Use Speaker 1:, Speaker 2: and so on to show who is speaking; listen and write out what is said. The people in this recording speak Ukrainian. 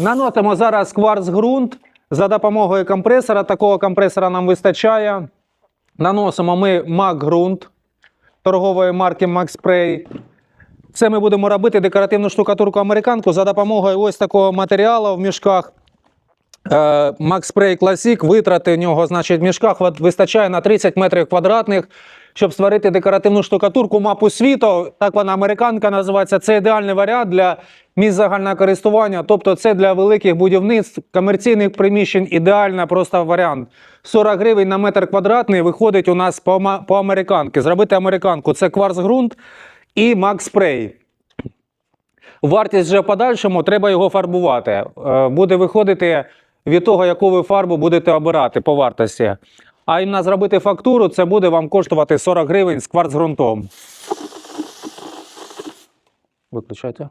Speaker 1: Наносимо зараз кварц ґрунт за допомогою компресора. Такого компресора нам вистачає. Наносимо ми мак ґрунт торгової марки MaxSpray. Це ми будемо робити декоративну штукатурку американку за допомогою ось такого матеріалу в мішках. Е, Max Classic, витрати в нього, значить, в мішках вистачає на 30 метрів квадратних, щоб створити декоративну штукатурку мапу світу. Так вона американка називається. Це ідеальний варіант для місць загального користування. Тобто це для великих будівництв, комерційних приміщень ідеальний просто варіант. 40 гривень на метр квадратний виходить у нас по, по американки. Зробити американку це кварц ґрунт і Spray. Вартість вже в подальшому треба його фарбувати. Е, Буде виходити від того, яку ви фарбу будете обирати по вартості. А іменно зробити фактуру, це буде вам коштувати 40 гривень з кварцгрунтом. Виключайте.